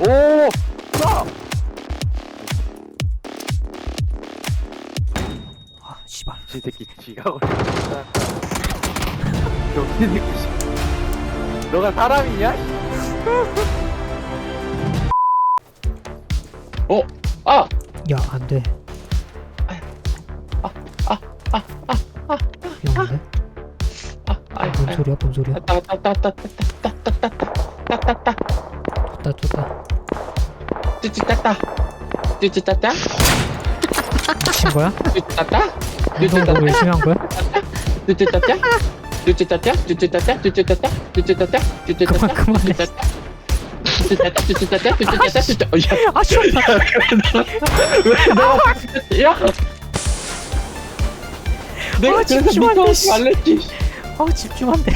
오! 쏴! 아 씨발 이 새끼 지가 걸렸다. 병신 새끼. 씨. 너가 사람이냐? 어? 아! 야 안돼? 아! 아! 뭔 소리야 뭔 소리야 따따따따따따따따따따따 줬다 줬다 쯔쯔따따 쯔쯔따따 미친 거야? 쯔쯔따따 운동 쯔쯔따따 너무 열심히 한 거야? 쯔쯔따따 쯔쯔따따 쯔쯔따따 쯔쯔따따 쯔쯔따따 쯔쯔따따 그만, 그만해. 쯔쯔따따 쯔쯔따따 쯔쯔따따 쯔쯔따따 쯔쯔- 어, 야. 아 시원해 왜 내가 야 내가 그래서 집중한데, 씨. 미터하지 말랬지 아 집중한데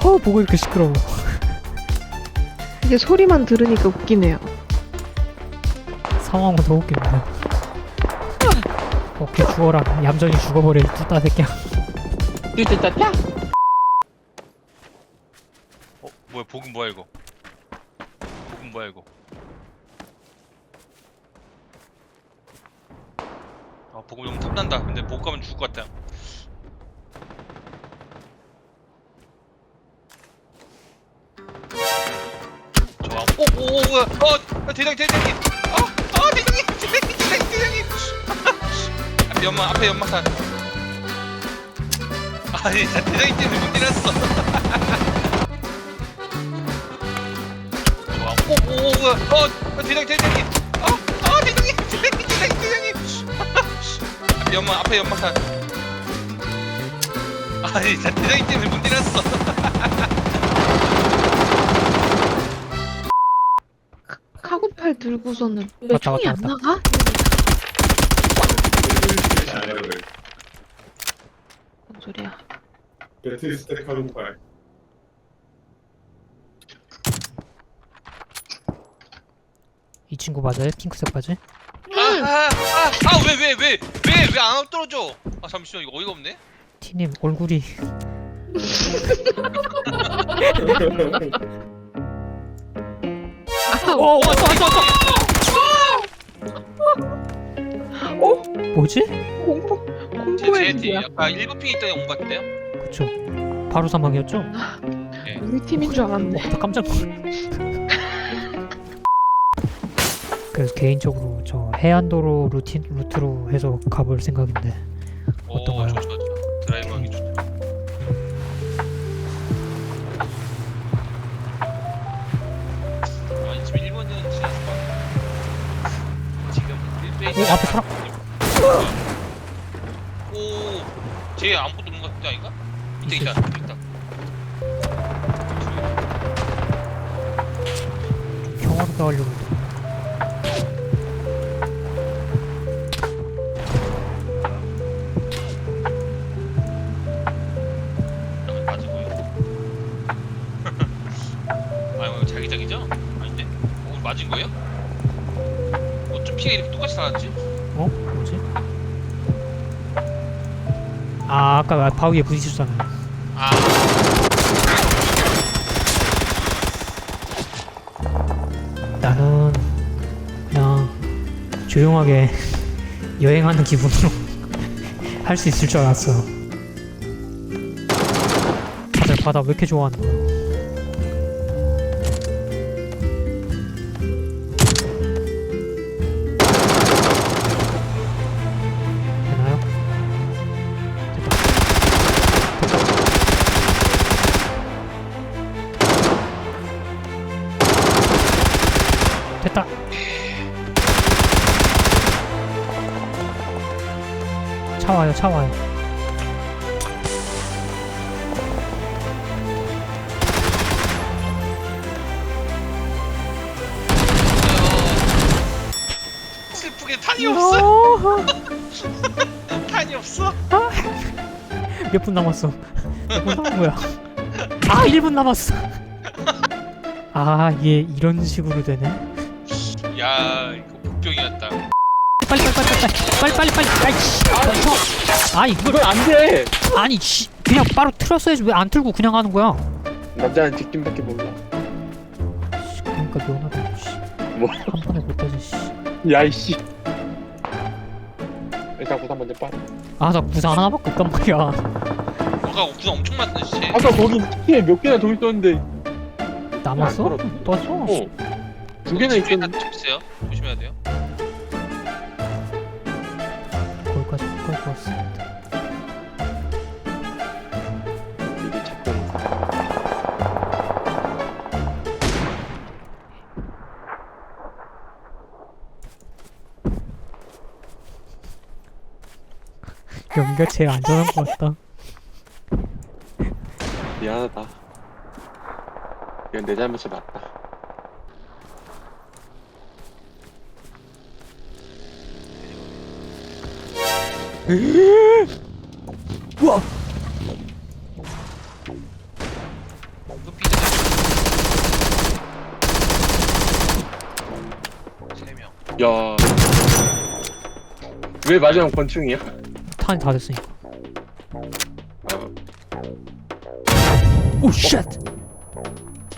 아 뭐가 이렇게 시끄러워 이게 소리만 들으니까 웃기네요. 상황은 더 웃깁니다. 오케이 죽어라. 얌전히 죽어버려 이 뚜따 새끼야. 찌찌따따 어 뭐야 복은 뭐야 이거? 복은 뭐야 이거? 아 복음 너무 탐난다. 근데 복 가면 죽을 것 같아 오오오 뭐야 어 대장이 대장이 어어 대장이 대장이 대장이 대장이 앞에 연막 앞에 연막탄 아니 나 대장이 때문에 못 때렸어 좋아. 오, 오, 오? 어, 대장, 대장이. 어, 어, 대장이, 대장이, 대장이, 대장이. 앞에 연막, 앞에 연막탄. 아니, 나 대장이 때문에 못. 카고 들고서는 왜 왔다, 총이 왔다, 안 나가? 뭔 소리야? 배틀 스택 하는 거야. 이 친구 맞아요? 핑크색 바지? 아, 아, 아, 아, 왜, 왜, 왜, 왜, 왜 안 떨어져? 아, 잠시만, 이거 어이가 없네. 티님 얼굴이 아, 어 왔어 왔어 왔어 뭐지? 공포 제, 공포의 제 뒤에 뒤야. 약간 일부 핑 있더니 온 것 같은데요? 그쵸 바로 사망이었죠? 우리 팀인 줄 알았네. 나 깜짝 놀랐 그래서 개인적으로 저 해안도로 루틴 루트로 해서 가볼 생각인데 오, 앞에 사람. 오, 쟤 아무것도 없는 것 같은데 아닌가? 밑에 있다, 밑에 있다. 경화로 나가려고 했는데. 아, 이거 자기장이죠? 아닌데? 오늘 맞은 거예요? 어쩜 피가 이렇게 똑같이 나왔지? 어? 뭐지? 아 아까 바위에 부딪혔잖아요 아, 나는 그냥 조용하게 여행하는 기분으로 할 수 있을 줄 알았어 다들 바다 왜 이렇게 좋아하는 거야 와요, 차 와요. 슬프게 탄이 없어. 탄이 없어. 몇 분 남았어? 몇 분 남은 거야? 아, 1분 남았어. 아, 얘 이런 식으로 되네. 야, 이거 복병이었다. 빨리 빨리 빨리 빨리 빨리 빨리 빨리. 아이씨. 멈춰. 아니 이걸 이건 안 돼 아니 씨 그냥 바로 틀었어야지 왜 안 틀고 그냥 하는 거야? 남자는 직진밖에 몰라 그러니까 면허를 씨. 뭐? 한 번에 못 따지 씨. 야이씨 일단 구상 먼저 빠 아나 부상 하나밖에 없단 말이야. 아까 구상 엄청 많던데 시체 아까 거기 티에 몇 개나 더 있었는데 남았어? 야, 떴어? 어. 두 개나 있었는데 다 있어요 조심해야 돼요 여기가 제일 안전한 것 같다. 미안하다 이건 내 잘못이 맞다 우와! 그 피드 세명 야. 왜 마지막 권총이야? 탄이 다 됐으니까. 아, 오 쉣!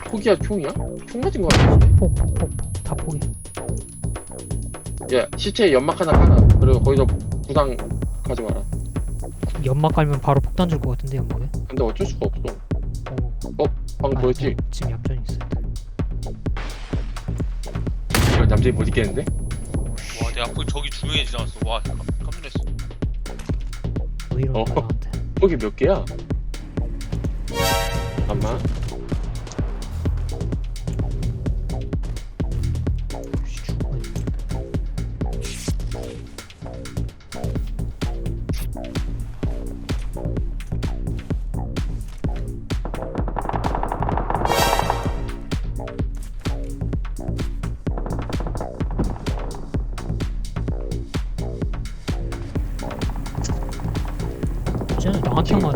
포기야 총이야? 총 맞은 거 같은데? 폭폭폭폭 다 포기. 야, 시체에 연막 하나 하나. 그리고 거기서 부상 가져와라. 연막 깔면 바로 폭탄 줄 것 같은데 연막에. 근데 어쩔 수가 없어. 어. 방금 아, 보였지? 뭐, 지금 얌전히 있어. 이건 남자이 못 있겠는데? 와내 앞에 저기 두 명이 지나갔어 와 놀랐어 왜 이러는 거야 어. 나한테? 포기 몇 개야? 잠깐만. 나한테만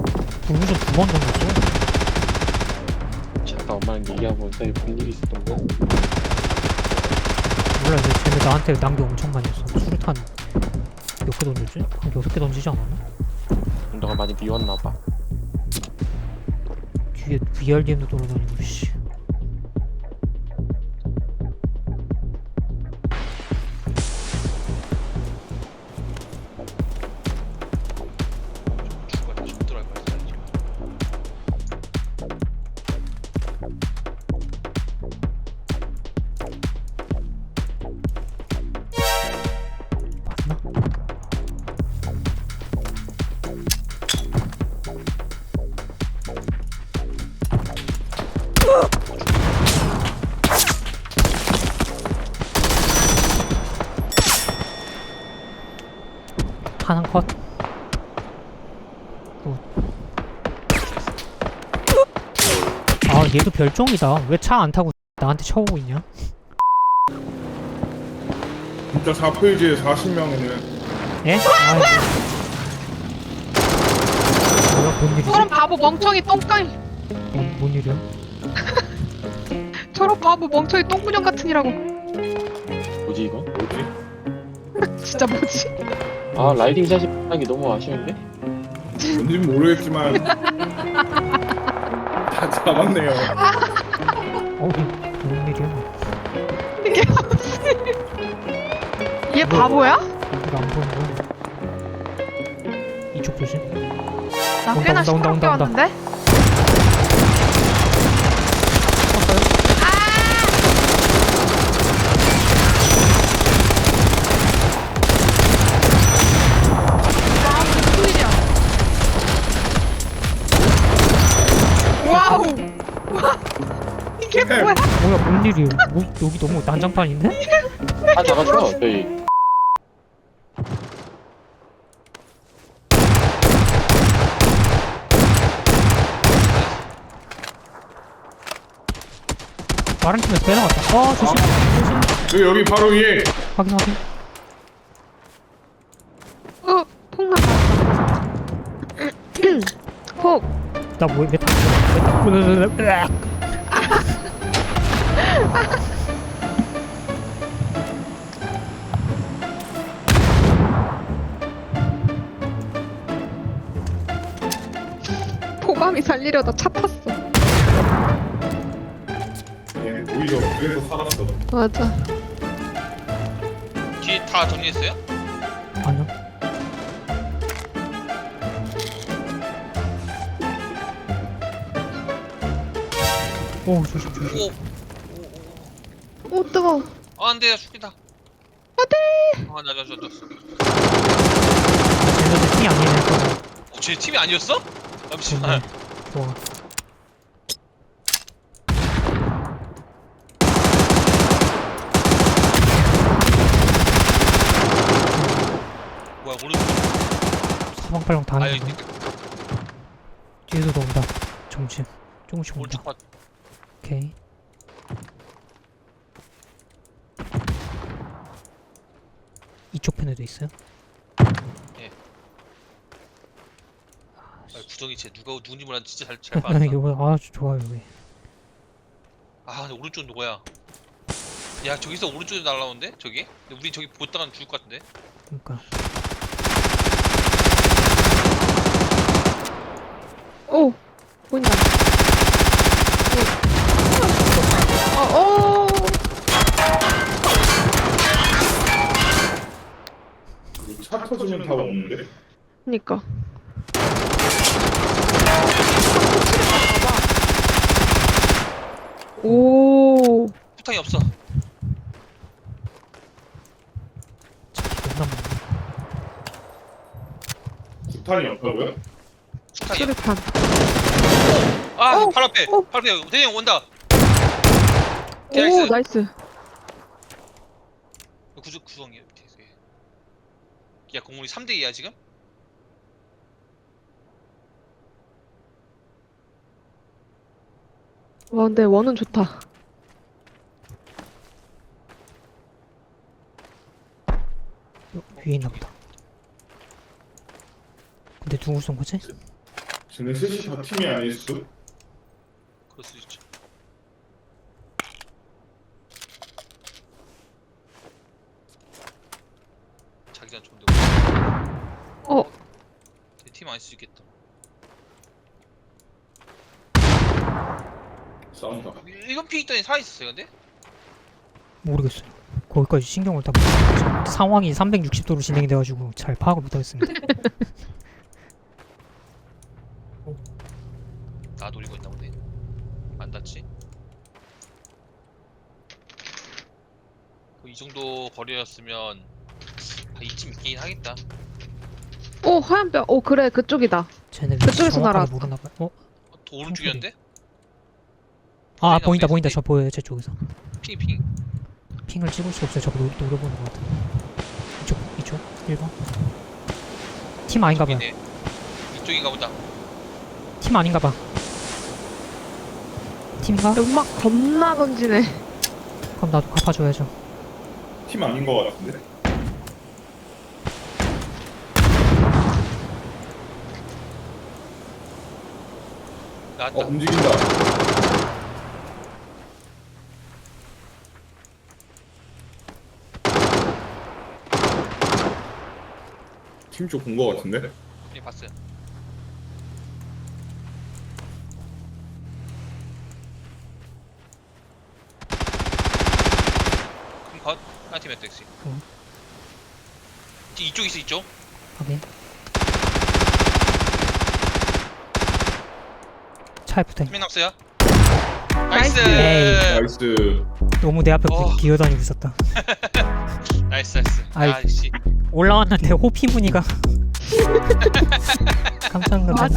불무전 두번 던졌어. 잠깐 엄마랑 얘기하고 사이에 무슨 일이 있었던 거야? 몰라 이제 쟤네 나한테 낭비 엄청 많이 했어 수류탄 몇 개 던졌지? 한 여섯 개 던지지 않았나? 너가 많이 미웠나 봐. 뒤에 VRDM도 돌아다니고 씨 하나 컷. 굿. 아 얘도 별종이다. 왜 차 안 타고 나한테 쳐오고 있냐? 진짜 4페이지에 40명이네. 예? 아, 뭐야 뭔 일이지? 저런 바보 멍청이 똥깡 뭔, 뭔 일이야? 저런 바보 멍청이 똥구녕 같으니라고 뭐지 이거? 뭐지? 진짜 뭐지? 아 라이딩 샷이 하기 너무 아쉬운데? 뭔진 모르겠지만 다 잡았네요. 어, 이게 뭔 일이야? 이게 무슨 얘 바보야? 이거 안 보는 거야? 이쪽 조심. 나 온다, 꽤나 온다, 온다, 시끄럽게 온다, 온다. 왔는데? 뭔 일이야? 뭐, 여기 너무 난장판인데? 다 잡았어 저희. 다른 팀에서 빼나갔다. 어, 조심, 조심. 여기, 여기 바로 위에 확인, 확인. 어, 폭 났다. 폭. 나 뭐, 왜 타? 왜 타? 으, 으악. 살리려다 차 탔어. 얘 오히려 그래서 살았어. 맞아. 뒤에 다 정리했어요? 아니요. 오 조심 조심. 오. 오 뜨거. 아, 안 돼. 나 죽겠다. 안돼. 아, 나, 나, 나, 나. 쟤네들 팀이 아니네. 어, 쟤 팀이 아니었어? 잠시만. 좋아. 뭐야, 오른쪽. 사방팔방 다 아, 하는. 뒤에서도 온다. 정신. 조금씩 온다. 오른쪽 봐. 오케이. 이쪽 편에도 있어요? 아, 구덩이 쟤 누가 누군지 몰랐는데 진짜 잘, 잘 아, 봤다. 이거 아주 좋아요 여기. 아, 근데 오른쪽 누구야? 야, 저기서 오른쪽에 날라오는데? 저기? 근데 우리 저기 보다가는 죽을 것 같은데? 그러니까 오 보인다. 오. 어 오. 차 터지면 다 없는데. 그니까. 오. 후탕이 없어. 참 존나 많네. 구탄이 없다고요? 수류탄. 아, 어, 바로 앞에. 어. 바로 앞에. 대형 온다. 오 나이스. 나이스. 구조 구성이야 밑에. 야, 공물이 3대 2야 지금? 와 근데 원은 좋다. 어, 위에 있나 보다. 근데 누구 쏜 거지? 쟤네 셋이 다 팀이 아닐 수도? 그럴 수도 있죠. 자기장 좋은데. 어. 제팀 아닐 수 있겠다. 싸운다. 1번 피 있더니 살아있었어요 근데? 모르겠어요. 거기까지 신경을 다 못. 상황이 360도로 진행돼가지고 잘 파악을 못하겠습니다. 나 노리고 있나 보네. 안 닿지? 뭐이 정도 거리였으면 아, 이쯤 있긴 하겠다. 오 하얀 뼈. 오 그래 그쪽이다. 쟤네 그쪽에서 정확하게 날아왔다. 모르나 봐요. 어? 어, 또 오른쪽이었는데? 아 보인다 보인다. 저 보여요 제 쪽에서 핑 핑. 핑을 찍을 수 없어요. 저거 노, 노려보는 것 같아. 이쪽 이쪽 1번. 팀 아닌가 봐요. 이네. 이쪽인가 보다. 팀 아닌가 봐. 팀인가? 연막 겁나 던지네. 그럼 나도 갚아줘야죠. 팀 아닌 것 같은데? 나왔다. 어 움직인다. 팀쪽본것 같은데? 예, 봤어요. 그럼 컷. 하나 팀 엑스. 응. 이쪽 있어 이쪽. 확인. 차에 붙어. 팀이 났어요. 나이스. 나이스. 너무 내 앞에 어. 기어다니고 있었다. 나이스 나이스. 아이. 아 씨. 올라왔는데 호피 무늬가 깜짝 놀랐네.